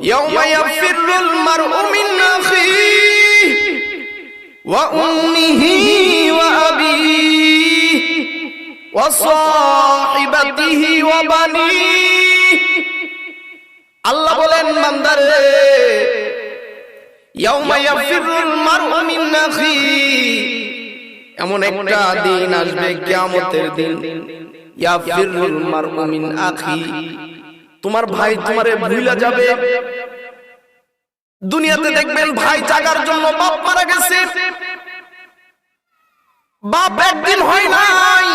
يوم يفر المرء من أخيه وأمه وأبيه وصاحبته وبنيه আল্লাহ বলেন বান্দারে ইয়াউমা ইয়াফিরুল মারউ মিন আখিহি এমন একটা দিন আসবে কিয়ামতের দিন ইয়াফিরুল মারউ মিন আখি তোমার ভাই তোমারে ভুলে যাবে। দুনিয়াতে দেখবেন ভাই জাগার জন্য বাপ মারা গেছে। বাপ একদিন হয় নাই।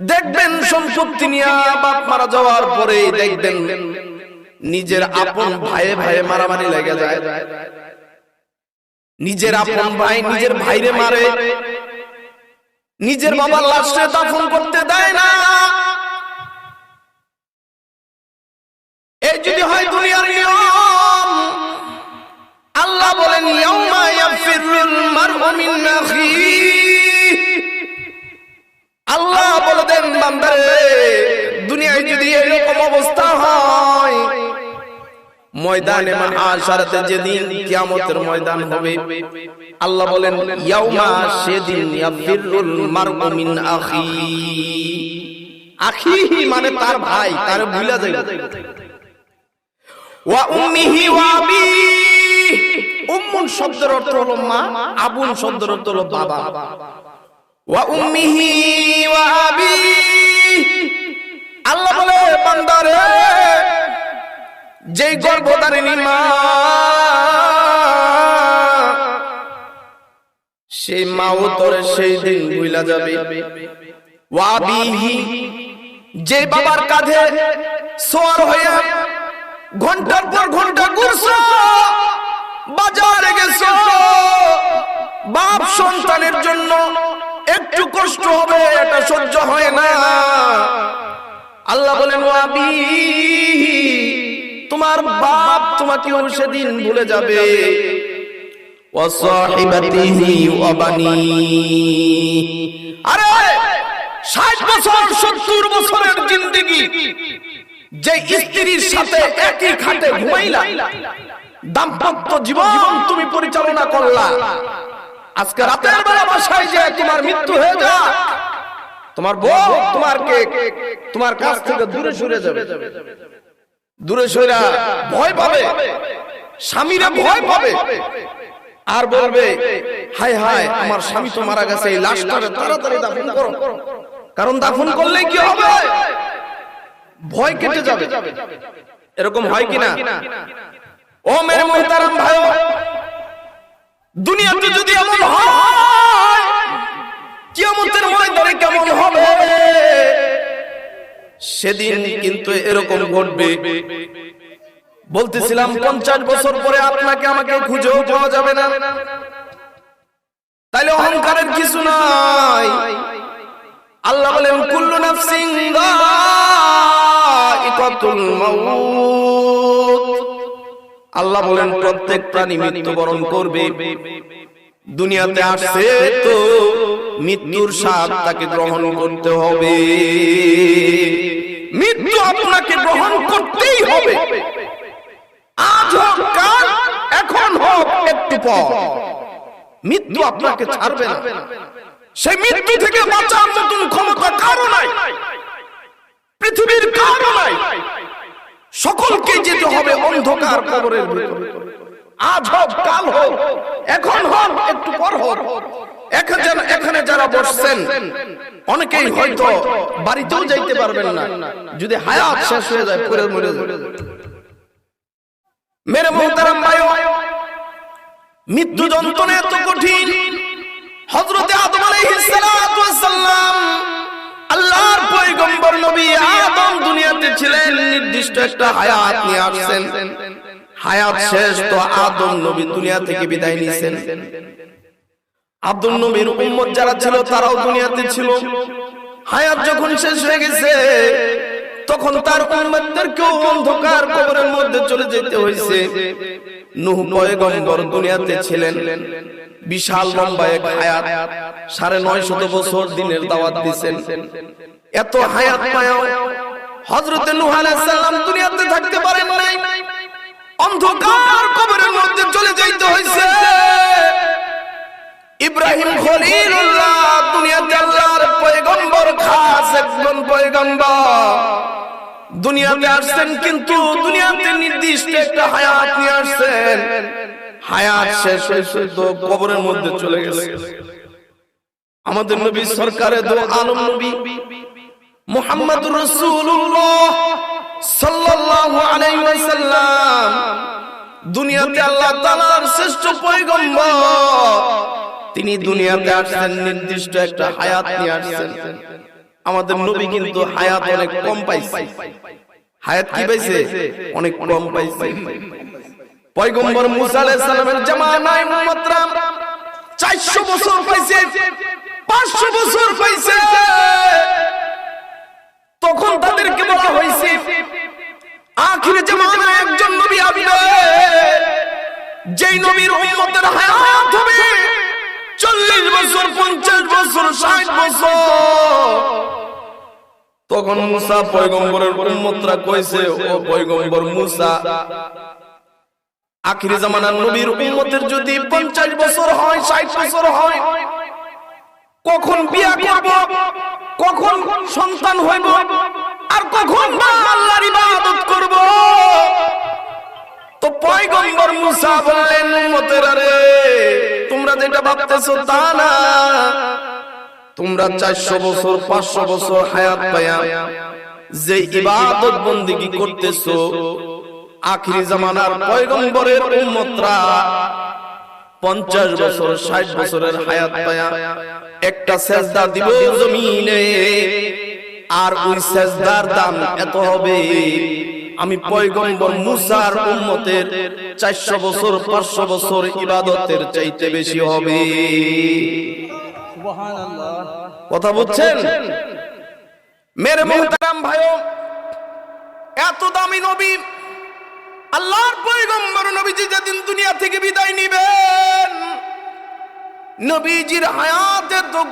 দেখবেন সম্পত্তি নিয়ে বাপ মারা যাওয়ার পরে দেখবেন নিজের আপন ভাইয়ে ভাইয়ে মারামারি লেগে যায়। নিজের আপন ভাই নিজের ভাইরে মারে। নিজের বাবার লাশে দাফন করতে দেয় না। এই যদি হয় দুনিয়ার নিয়ম আল্লাহ বলেন ইয়াউমা ইয়াফিরুল মারউ মিন আল্লাহ বলে দেন বান্দারে দুনিয়ায় যদি এরকম অবস্থা হয় ময়দানে মাহাশারাতে যেদিন কিয়ামতের ময়দান হবে আল্লাহ বলেন ইয়াউমা সেদিন ইয়াফিরুল মারউ মিন আখি আখিহি। মানে তার ভাই তার ভুলা যাবে ওয়া উম্মিহি ওয়া উম্মুন শব্দের অর্থ মা, আবুন শব্দের অর্থ বাবা। ওয়া ওয়া আল্লাহ বলে বান্দারে, যেই গর্ভধারিণী মা, সেই মাও তোরে সেই দিন ভুলা যাবে। যে বাবার কাঁধে সোয়ার হয়ে ঘণ্টার পর ঘণ্টা ঘুরছো, বাজারে গেছো। বাপ সন্তানের জন্য একটু কষ্ট হবে, এটা সহ্য হয় না। আল্লাহ বলেন ওয়াবি তোমার বাপ তোমাকে সেদিন ভুলে যাবে। আরে 60 বছর 70 বছরের জিন্দেগি। যে স্ত্রীর সাথে একই খাটে ঘুমাইলা, দাম্পত্য জীবন তুমি পরিচালনা করলা। আজকে রাতের বেলা বাসায় যে তোমার মৃত্যু হয়ে যা তোমার বউ তোমার কে তোমার কাছ থেকে দূরে সরে যাবে। দূরে সইরা ভয় পাবে, স্বামীরা ভয় পাবে, আর বলবে, হায় হায়, আমার স্বামী তো মারা গেছে, এই লাশটারে তাড়াতাড়ি দাফন করো। কারণ দাফন করলে কি হবে? ভয় কেটে যাবে। এরকম হয় কিনা? ও মেরে মোহতারাম ভাই দুনিয়াতে যদি এমন হয় কিয়ামতের ময়দানে কেমন হবে? সেদিন কিন্তু এরকম ঘটবে। বলতেছিলাম পঞ্চাশ বছর পরে আপনাকে আমাকে খুঁজেও পাওয়া যাবে না। তাইলে অহংকারের কিছু নাই। আল্লাহ বলেন কুল্লু নাফসিন আল্লাহ বলেন, প্রত্যেক প্রাণী মৃত্যুবরণ করবে। দুনিয়াতে আসছে তো মৃত্যুর স্বাদ তাকে গ্রহণ করতে হবে। মৃত্যু আপনাকে গ্রহণ করতেই হবে। আজ হোক, কাল, এখন হোক, একটু পর। মৃত্যু আপনাকে ছাড়বে না। সেই মৃত্যু থেকে বাঁচার মতন ক্ষমতা কারও নাই। পৃথিবীর সকলকে যেতে হবে অন্ধকার কবরের ভিতরে। আজ হোক, কাল হোক, এখন হোক, একটু পর হোক। এখানে যারা বসছেন, অনেকেই হয়তো বাড়িতেও যাইতে পারবেন না। যদি হায়াত শেষ হয়ে যায়, পরে মরে মেরে মোহতারাম ভাই মৃত্যু যন্ত্রণা এত কঠিন। হজরতে আদম আলাইহিস সালাম আল্লাহর পয়গম্বর নবী আদম দুনিয়াতে ছিলেন, নির্দিষ্ট একটা হায়াত নিয়ে আসছেন। হায়াত শেষ তো আদম নবী দুনিয়া থেকে বিদায় নিয়েছেন। আব্দুল নবীর উম্মত যারা ছিল, তারাও দুনিয়াতে ছিল। হায়াত যখন শেষ হয়ে গেছে, তখন তার উম্মতদেরকেও অন্ধকার কবরের মধ্যে চলে যেতে হয়েছে। নূহ পয়গম্বর দুনিয়াতে ছিলেন। বিশাল লম্বা এক হায়াত, সাড়ে নয় শত বছর দিনের দাওয়াত দিয়েছেন এত হায়াত পায়াও হজরতে সালাম দুনিয়াতে থাকতে পারেন নাই। অন্ধকার কবরের মধ্যে চলে যাইতে হয়েছে ইব্রাহিম খলিলুল্লাহ দুনিয়াতে আল্লাহর পয়গম্বর, খাস একজন পয়গম্বর। দুনিয়াতে আসছেন কিন্তু দুনিয়াতে নির্দিষ্ট একটা হায়াত নিয়ে আসছেন। হায়াত শেষ হয়েছে, তো কবরের মধ্যে চলে গেছে। আমাদের নবী সরকারে দো আলম নবী মুহাম্মদ রাসূলুল্লাহ সাল্লাল্লাহু আলাইহি ওয়াসাল্লাম দুনিয়াতে আল্লাহ তাআলার শ্রেষ্ঠ পয়গম্বর। তিনি দুনিয়াতে আসছেন, নির্দিষ্ট একটা হায়াত নিয়ে আসছেন। আমাদের নবী কিন্তু হায়াত অনেক কম পাইছে। হায়াত কি পাইছে? অনেক কম পাইছে। পয়গম্বর মুসা আলাইহিস সালামের জামানায় উম্মতরা 400 বছর পাইছে 500 বছর পাইছে। তখন তাদেরকে বলা হয়েছে আখিরে জামানায় একজন নবী আসবে যেই নবীর উম্মতের হায়াত হবে চল্লিশ বছর পঞ্চাশ বছর ষাট বছর। তখন মুসা পয়গম্বরের উম্মতরা কইছে ও পয়গম্বর মুসা আখিরি জামানার নবীর উম্মতের যদি পঞ্চাশ বছর হয়, ষাট বছর হয়, কখন বিয়া করব, কখন সন্তান হইব, আর কখন আল্লাহর ইবাদত করব? তো পয়গম্বর মুসা বললেন, উম্মতেরা তোমরা যেটা ভাবতেছো তা না। তোমরা চারশো বছর, পাঁচশো বছর হায়াত পায়া যে ইবাদত বন্দিগি করতেছো আখিরি জামানার পয়গম্বরের উম্মতরা পঞ্চাশ বছর ষাট বছরের হায়াত পায়া একটা সেজদা দিব জমিনে। আর ওই সেজদার দাম এত হবে? আমি পয়গম্বর মুসার উম্মতের চারশো বছর পাঁচশো বছর ইবাদতের চাইতে বেশি হবে। কথা বুঝছেন মেরে মোহতারাম ভাই এত দামি নবী আল্লাহর পয়গম্বর নবীজি যেদিন দুনিয়া থেকে বিদায় নিবেন, নবীজির হায়াতে তো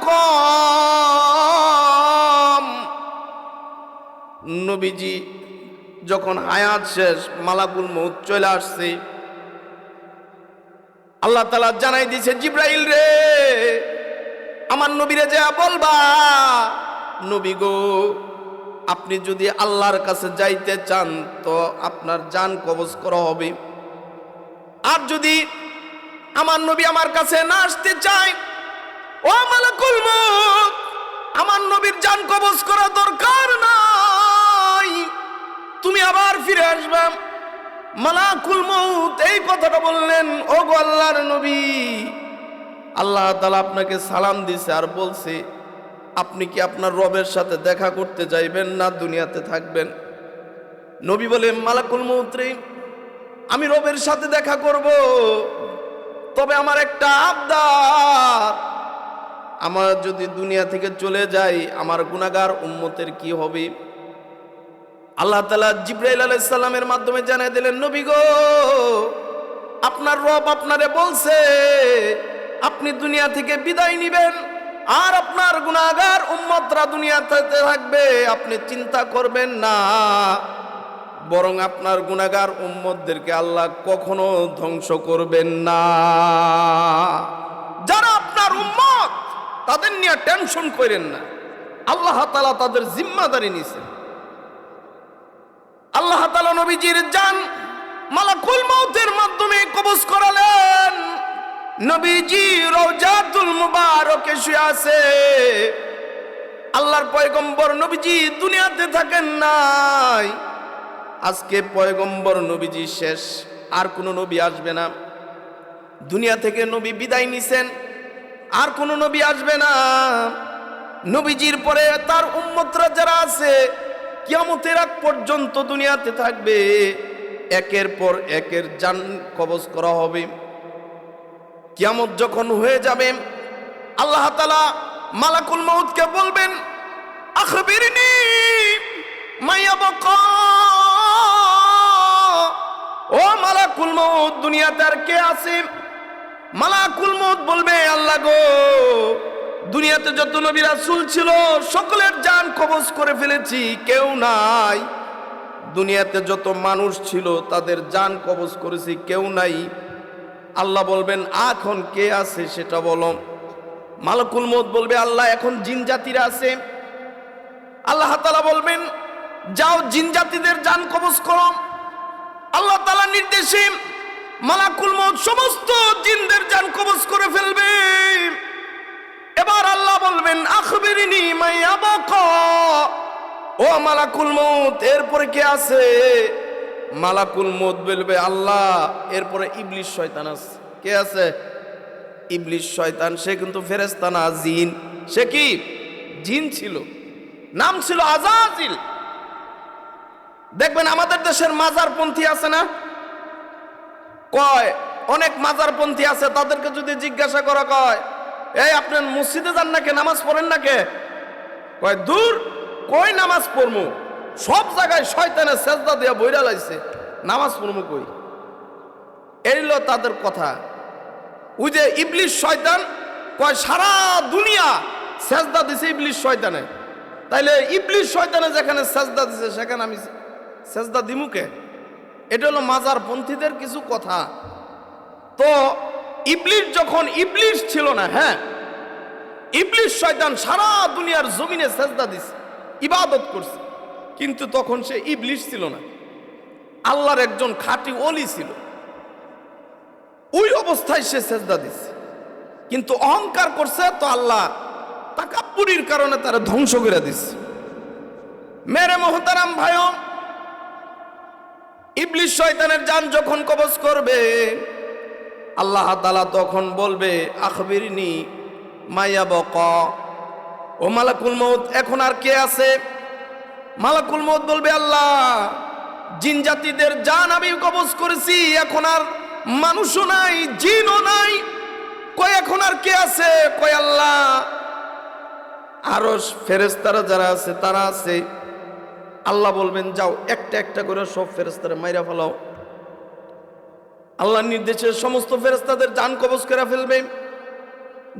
নবীজি যখন হায়াত শেষ, মালাকুল মৌত চলে আসছে। আল্লাহ তালা জানাই দিছে জিব্রাইল রে, আমার নবীরে যা বলবা, নবী গো আপনি যদি আল্লাহর কাছে যাইতে চান, তো আপনার জান কবজ করা হবে। আর যদি আমার নবী আমার কাছে না আসতে চায়, ও আমার নবীর জান কবজ করা দরকার নাই। তুমি আবার ফিরে আসবে। মালাকুল মউত, এই কথাটা বললেন ও গো আল্লাহর নবী, আল্লাহ তালা আপনাকে সালাম দিছে আর বলছে আপনি কি আপনার রবের সাথে দেখা করতে যাইবেন না দুনিয়াতে থাকবেন? নবী বলে, মালাকুল মৌত্রী আমি রবের সাথে দেখা করব। তবে আমার একটা আবদার। আমার যদি দুনিয়া থেকে চলে যাই, আমার গুনাগার উম্মতের কি হবে? আল্লাহ তালা জিব্রাইল আলাইসাল্লামের মাধ্যমে জানাই দিলেন, নবী গো, আপনার রব আপনারে বলছে, আপনি দুনিয়া থেকে বিদায় নিবেন। আর আপনার গুনাগার উম্মতরা দুনিয়াতে থাকবে, আপনি চিন্তা করবেন না। বরং আপনার গুনাগার উম্মতদেরকে আল্লাহ কখনো ধ্বংস করবেন না। যারা আপনার উম্মত, তাদের নিয়ে টেনশন করেন না। আল্লাহ তালা তাদের জিম্মাদারি নিছেন আল্লাহ তালা নবীজির জান মালাকুল মৌতের মাধ্যমে কবজ করালেন। নবীজি রওজাতুল মুবারকে শুয়ে আছে। আল্লাহর পয়গম্বর নবীজি দুনিয়াতে থাকেন নাই। আজকে পয়গম্বর নবীজি শেষ, আর কোনো নবী আসবে না। দুনিয়া থেকে নবী বিদায় নিছেন, আর কোনো নবী আসবে না। নবীজির পরে তার উম্মতরা যারা আছে, কিয়ামতের আগ পর্যন্ত দুনিয়াতে থাকবে। একের পর একের জান কবজ করা হবে। কিয়ামত যখন হয়ে যাবে, আল্লাহ তালা মালাকুল মৌতকে বলবেন, আখবিরনি মাইয়া বকা ও মালাকুল মৌত দুনিয়াতে আর কে আছে? মালাকুল মৌত বলবে, আল্লাহ গো, দুনিয়াতে যত নবী রাসূল ছিল, সকলের জান কবজ করে ফেলেছি, কেউ নাই। দুনিয়াতে যত মানুষ ছিল, তাদের জান কবজ করেছি, কেউ নাই। আল্লাহ বলবেন, এখন কে আছে সেটা বলো। মালকুল মত বলবে, আল্লাহ, এখন জিন জাতিরা আছে। আল্লাহ তালা বলবেন, যাও জিন জাতিদের জান কবজ করো। আল্লাহ তালা নির্দেশে মালাকুল মত সমস্ত জিনদের জান কবজ করে ফেলবে। এবার আল্লাহ বলবেন, আখবিরিনি মাইয়া বকা ও মালাকুল মৌত এরপরে কে আছে? মালাকুল মৌত বলবে, আল্লাহ, এরপরে ইবলিশ শয়তান আছে। কে আছে? ইবলিশ শয়তান, সে কিন্তু ফেরেস্তানা জিন। সে কি? জিন ছিল। নাম ছিল আজাজিল। দেখবেন আমাদের দেশের মাজারপন্থী আছে না? কয়, অনেক মাজারপন্থী আছে, তাদেরকে যদি জিজ্ঞাসা করা কয়, এই আপনার মসজিদে যান নাকি নামাজ পড়েন নাকি কয়, দূর, কই নামাজ পড়মু? সব জায়গায় শয়তানের সেজদা দিয়া বইরা লাইছে, নামাজ পড়মু কই? এইলো তাদের কথা। ওই যে ইবলিশ শয়তান কয়, সারা দুনিয়া সেজদা দিছে ইবলিশ শয়তানে। তাইলে ইবলিশ শয়তানে যেখানে সেজদা দিছে, সেখানে আমি সেজদা দিমুকে এটা হলো মাজার পন্থীদের কিছু কথা। তো ইবলিশ যখন ইবলিশ ছিল না হ্যাঁ ইবলিশ শয়তান সারা দুনিয়ার জমিনে সেজদা দিছে, ইবাদত করছে। কিন্তু তখন সে ইবলিশ ছিল না। আল্লাহর একজন খাঁটি অলি ছিল। ওই অবস্থায় সে সেজদা দিছে। কিন্তু অহংকার করছে তো আল্লাহ তাকাপুরির কারণে তারা ধ্বংস করে দিছে। মেরে মহতারাম ভাইও, ইবলিশ শয়তানের যান যখন কবজ করবে, আল্লাহ তালা তখন বলবে, আখবিরনি মাইয়া বক ও মালাকুল মৌত এখন আর কে আছে? মালাকুল মত বলবে, আল্লাহ, জিন জাতিদের জান আমি কবজ করেছি, এখন আর মানুষও নাই, জিনও নাই। কয়, এখন আর কে আছে? কয়, আল্লাহ আরও ফেরেস্তারা যারা আছে, তারা আছে। আল্লাহ বলবেন, যাও, একটা একটা করে সব ফেরেস্তারা মাইরা ফেলাও। আল্লাহর নির্দেশে সমস্ত ফেরেস্তাদের যান কবজ করে ফেলবে।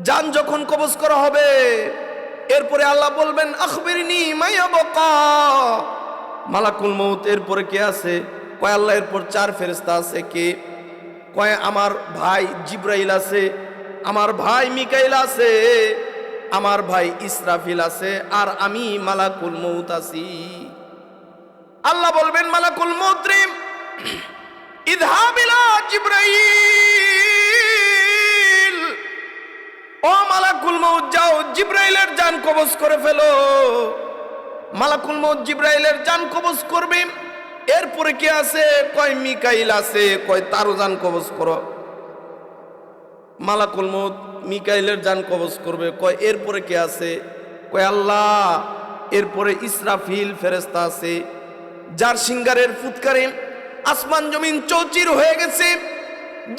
যান যখন কবজ করা হবে এরপরে আল্লাহ বলবেন, আখবিরনি মাইয়া বকা মালাকুল মৌত এরপরে কে আছে? কয় আল্লাহ, এরপর চার ফেরেস্তা আছে। কে? কয়, আমার ভাই জিব্রাইল আছে। আমার ভাই মিকাইল আছে। আমার ভাই ইসরাফিল আছে। আর আমি মালাকুল মৌত আছি। আল্লাহ বলবেন, মালাকুল মৌত রে ইদহাবিলা জিব্রাইল। ও মালাকুল মৌত যাও, জিব্রাইলের জান কবজ করে ফেলো। মালাকুল মৌত জিব্রাইলের জান কবজ করবে। এরপরে কে আছে? কয় মিকাইল আছে, কয় তারও জান কবজ করো। মালাকুল মৌত মিকাইলের জান কবজ করবে। কয়, এরপরে কে আছে? কয়, আল্লাহ, এরপরে ইসরাফিল ফেরেস্তা আছে। যার সিঙ্গারের ফুৎকারে আসমান জমিন চৌচির হয়ে গেছে,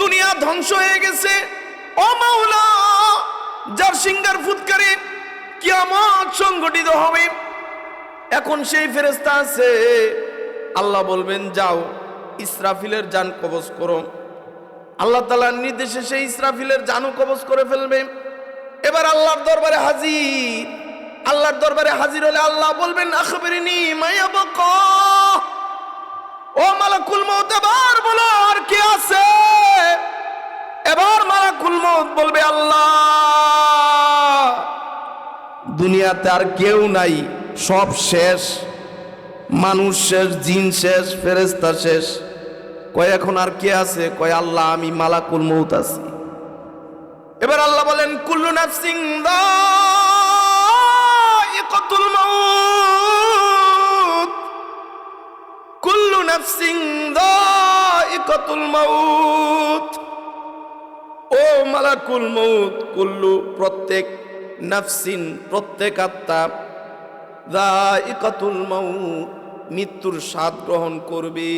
দুনিয়া ধ্বংস হয়ে গেছে। ও মাওলা যার সিঙ্গার ফুৎকারে কিয়ামত সংগঠিত হবে। এখন সেই ফেরেস্তা আছে। আল্লাহ বলবেন, যাও, ইসরাফিলের জান কবজ করো। আল্লাহ তালার নির্দেশে সেই ইসরাফিলের জানু কবজ করে ফেলবে। এবার আল্লাহর দরবারে হাজির। আল্লাহর দরবারে হাজির হলে আল্লাহ বলবেন ও আর কে আছে? এবার মালাকুল মৌত বলবে, আল্লাহ, দুনিয়াতে আর কেউ নাই। সব শেষ। মানুষ শেষ, জিন শেষ ফেরেস্তা শেষ। কয়, এখন আর কে আছে? কয়, আল্লাহ, আমি মালাকুল মৌত আছি। এবার আল্লাহ বলেন, কুল্লু নাফসিং দাইকাতুল মাউত। কুল্লু নাফসিং দাইকাতুল মাউত। ও মালাকুল মৌত কুল্লু প্রত্যেক নাফসিন, প্রত্যেক আত্মা দাইকাতুল মাউত, মৃত্যুর স্বাদ গ্রহণ করবে।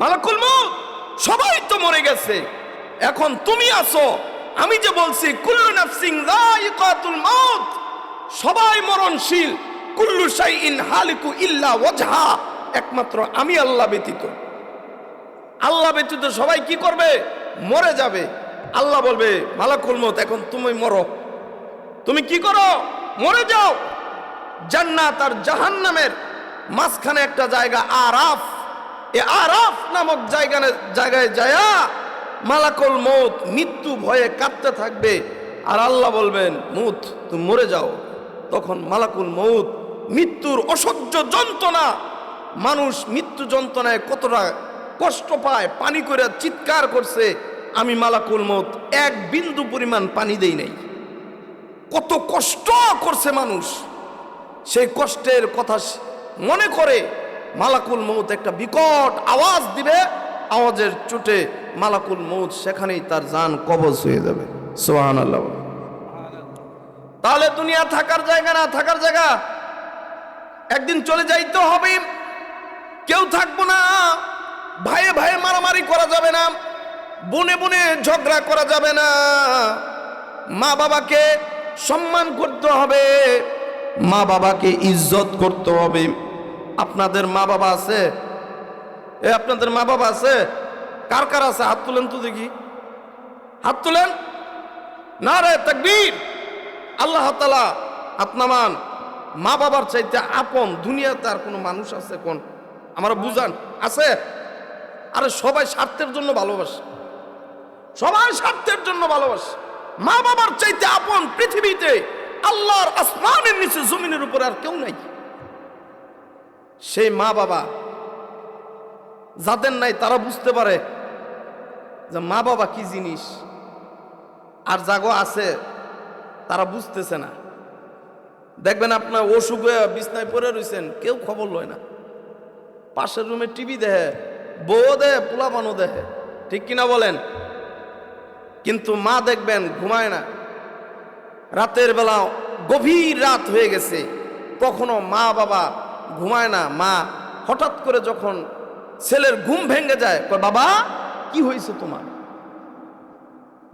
মালাকুল মৌত সবাই তো মরে গেছে। এখন তুমি আসো আমি যে বলছি, কুল্লু নাফসিং দাইকাতুল মৌত সবাই মরণশীল, কুল্লু শাইইন হালিকু ইল্লা ওয়াজহা, একমাত্র আমি আল্লাহ ব্যতীত। আল্লাহ ব্যতীত সবাই কি করবে? মরে যাবে। আল্লাহ বলবে, মালাকুল মত এখন তুমি মরো। তুমি কি করো? মরে যাও। জান্নাত আর জাহান্নামের মাঝখানে একটা জায়গা, আরাফ। এ আরাফ নামক জায়গা জায়গায় যায়া মালাকুল মৌত মৃত্যু ভয়ে কাঁদতে থাকবে। আর আল্লাহ বলবেন মুত তুমি মরে যাও। তখন মালাকুল মৌত মৃত্যুর অসহ্য যন্ত্রণা। মানুষ মৃত্যু যন্ত্রণায় কতটা কষ্ট পায়, পানি করে চিৎকার করছে, আমি মালাকুল মৌত এক বিন্দু পরিমাণ পানি দেই নাই। কত কষ্ট করছে মানুষ। সেই কষ্টের কথা মনে করে মালাকুল মৌত একটা বিকট আওয়াজ দিবে, আওয়াজের চোটে মালাকুল মৌত সেখানেই তার জান কবজ হয়ে যাবে। সোহান আল্লাহ তাহলে দুনিয়া থাকার জায়গা না, থাকার জায়গা? একদিন চলে যাইতে হবে কেউ থাকব না। ভাইয়ে ভাইয়ে মারামারি করা যাবে না, বনে বনে ঝগড়া করা যাবে না। মা বাবাকে সম্মান করতে হবে, মা বাবাকে ইজ্জত করতে হবে। আপনাদের মা বাবা আছে? এ, আপনাদের মা বাবা আছে? কার কার আছে? হাত তুলেন তো দেখি। হাত তুলেন? না রে তাকবীর। আল্লাহ তালা আপনামান মা বাবার চাইতে আপন, দুনিয়াতে আর কোনো মানুষ আছে কোন? আমরা বুঝান, আছে? আরে সবাই স্বার্থের জন্য ভালোবাসে। সবাই স্বার্থের জন্য ভালোবাসে। মা বাবার চাইতে আপন পৃথিবীতে আল্লাহর আসমানের নিচে জমিনের উপর আর কেউ নাই। সেই মা বাবা যাদের নাই তারা বুঝতে পারে যে মা বাবা কি জিনিস। আর জাগো আছে, তারা বুঝতেছে না। দেখবেন আপনার অসুখ হয়ে বিছনায় পড়ে রয়েছেন কেউ খবর লয় না। পাশের রুমে টিভি দেখে বউ দেহে পোলাপানো দেখে। ঠিক কিনা বলেন? কিন্তু মা দেখবেন, ঘুমায় না। রাতের বেলা গভীর রাত হয়ে গেছে। কখনো মা বাবা ঘুমায় না। মা হঠাৎ করে যখন ছেলের ঘুম ভেঙে যায় বাবা, কি হয়েছে তোমার?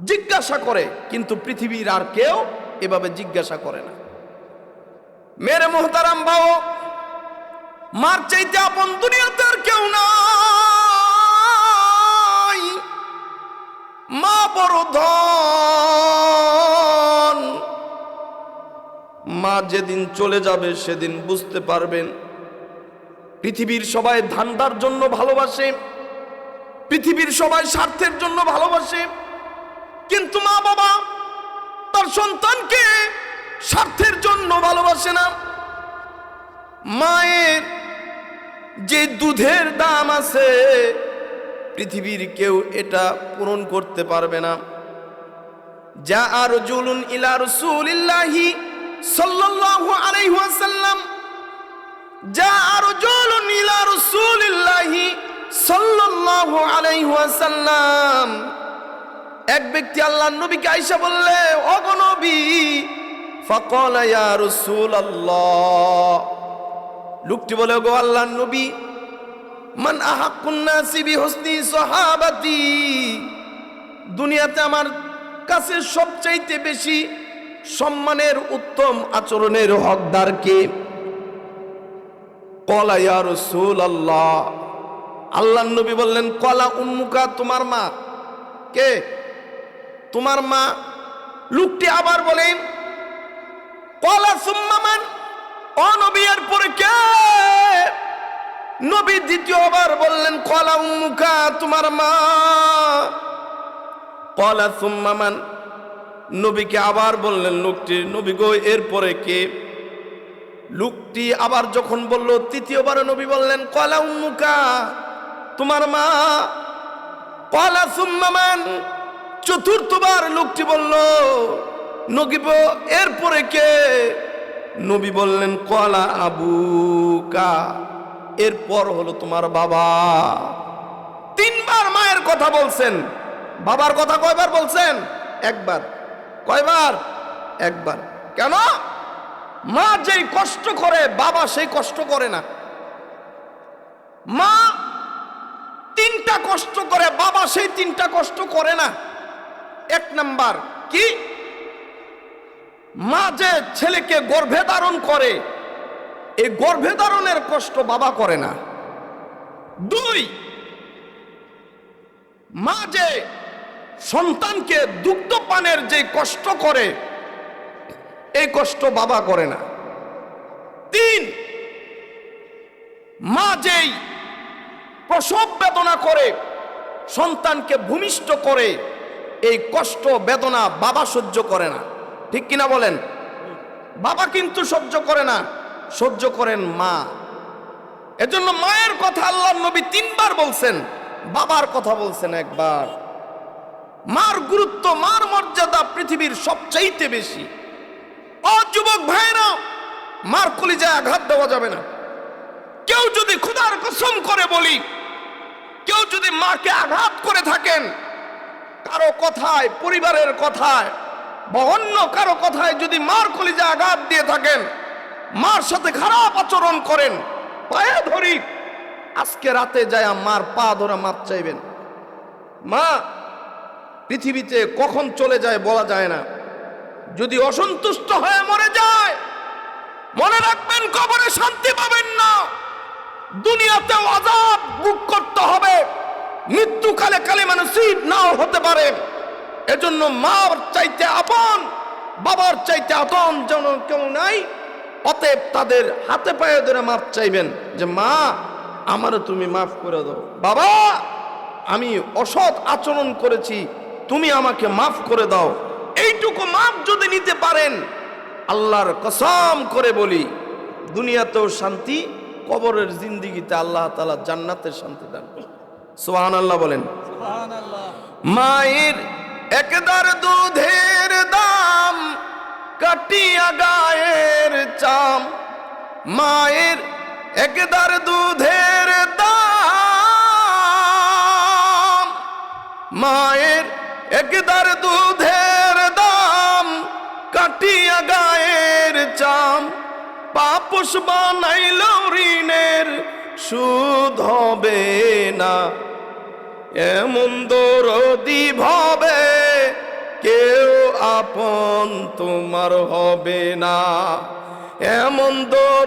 জিজ্ঞাসা করে, কিন্তু পৃথিবীর আর কেউ এভাবে জিজ্ঞাসা করে না। মেরে মোহতারাম বাও মার চাইতে আপন দুনিয়াতে আর কেউ নাই। মা বড় ধন। মা যেদিন চলে যাবে, সেদিন বুঝতে পারবেন। পৃথিবীর সবাই ধান্দার জন্য ভালোবাসে, পৃথিবীর সবাই স্বার্থের জন্য ভালোবাসে। কিন্তু মা বাবা তার সন্তানকে স্বার্থের জন্য ভালোবাসে না। মায়ের যে দুধের দাম আছে, পৃথিবীর কেউ এটা পূরণ করতে পারবে না। যা আর জুলুন ইলা রসুলিল্লাহি সাল্লাল্লাহু আলাইহি ওয়াসাল্লাম। যা আর জুলুন ইলা রসুলিল্লাহি সাল্লাল্লাহু আলাইহি ওয়াসাল্লাম। এক ব্যক্তি আল্লাহর নবীকে আয়েশা বললে ওগো নবী, ফাকাল ইয়া লোকটি বলে গো আল্লাহর নবী, মান নাসি বিহুসনি দুনিয়াতে আমার কাছে সবচাইতে বেশি সম্মানের উত্তম আচরণের হকদার কে? কলা, ইয়া রাসূলুল্লাহ। আল্লাহর নবী বললেন, কলা উম্মুকা, তোমার মা। কে? তোমার মা। লোকটি আবার বলেন, কলা সুম্মামান অনবিয়ার পরে কে? নবী দ্বিতীয়বার বললেন, কলা উম্মুকা, তোমার মা। কলা সুম্মামান নবীকে আবার বললেন, লোকটি, নবী গো, এরপরে কে? লোকটি আবার যখন বলল, তৃতীয়বার নবী বললেন, কলা উম্মুকা, তোমার মা। কলা সুম্মামান চতুর্থবার লোকটি বলল নগিব এরপরে কে? নবী বললেন, কলা আবুকা। এরপর হলো তোমার বাবা। তিনবার মায়ের কথা বলছেন। বাবার কথা কয়বার বলছেন? একবার। কয়বার? একবার। কেন? মা যেই কষ্ট করে, বাবা সেই কষ্ট করে না। মা তিনটা কষ্ট করে, বাবা সেই তিনটা কষ্ট করে না। এক নাম্বার কি? মা যে ছেলেকে গর্ভে ধারণ করে। এই গর্ভে ধারণের কষ্ট বাবা করে না। দুই মা যে সন্তানকে দুগ্ধ পানের যে কষ্ট করে, এই কষ্ট বাবা করে না। তিন মা যেই প্রসব বেদনা করে, সন্তানকে ভূমিষ্ঠ করে, এই কষ্ট বেদনা বাবা সহ্য করে না। ঠিক কিনা বলেন? বাবা কিন্তু সহ্য করে না। সহ্য করেন মা। এজন্য মায়ের কথা আল্লাহ নবী তিনবার বলছেন, বাবার কথা বলছেন একবার। মার গুরুত্ব, মার মর্যাদা পৃথিবীর সবচাইতে বেশি। অযুবক যুবক ভাইরা মার কলিজায় আঘাত দেওয়া যাবে না। কেউ যদি খুদার কসম করে বলি, কেউ যদি মাকে আঘাত করে থাকেন, কারও কথায়, পরিবারের কথায় বা অন্য কারও কথায় যদি মার কলিজা আঘাত দিয়ে থাকেন, মার সাথে খারাপ আচরণ করেন, পায়ে ধরি, আজকে রাতে যায় মার পা ধরে মাপ চাইবেন। মা, পৃথিবীতে কখন চলে যায় বলা যায় না। যদি অসন্তুষ্ট হয়ে মরে যায়, মনে রাখবেন কবরে শান্তি পাবেন না। দুনিয়াতেও আজাব বুক করতে হবে। মৃত্যুকালে কালে নসিব নাও হতে পারে। এজন্য মার চাইতে আপন বাবার চাইতে আপন যেন কেউ নাই। অতএব তাদের হাতে পায়ে ধরে মাপ চাইবেন যে মা আমারও তুমি মাফ করে দাও। বাবা আমি অসৎ আচরণ করেছি তুমি আমাকে মাফ করে দাও। এইটুকু মাপ যদি নিতে পারেন আল্লাহর কসম করে বলি দুনিয়াতেও শান্তি কবরের জিন্দিগিতে আল্লাহ তালা জান্নাতের শান্তি দান সোহান আল্লাহ বলেন। মায়ের একদার দুধের দাম কাটিয়া গায়ের চাম। মায়ের একদার দুধের দাম। মায়ের একদার দুধের দাম কাটিয়া গায়ের চাম। পাপস বানাইল ঋণের সুদ হবে না। এমন দরদি ভাবে কেউ আপন তোমার হবে না। এমন দর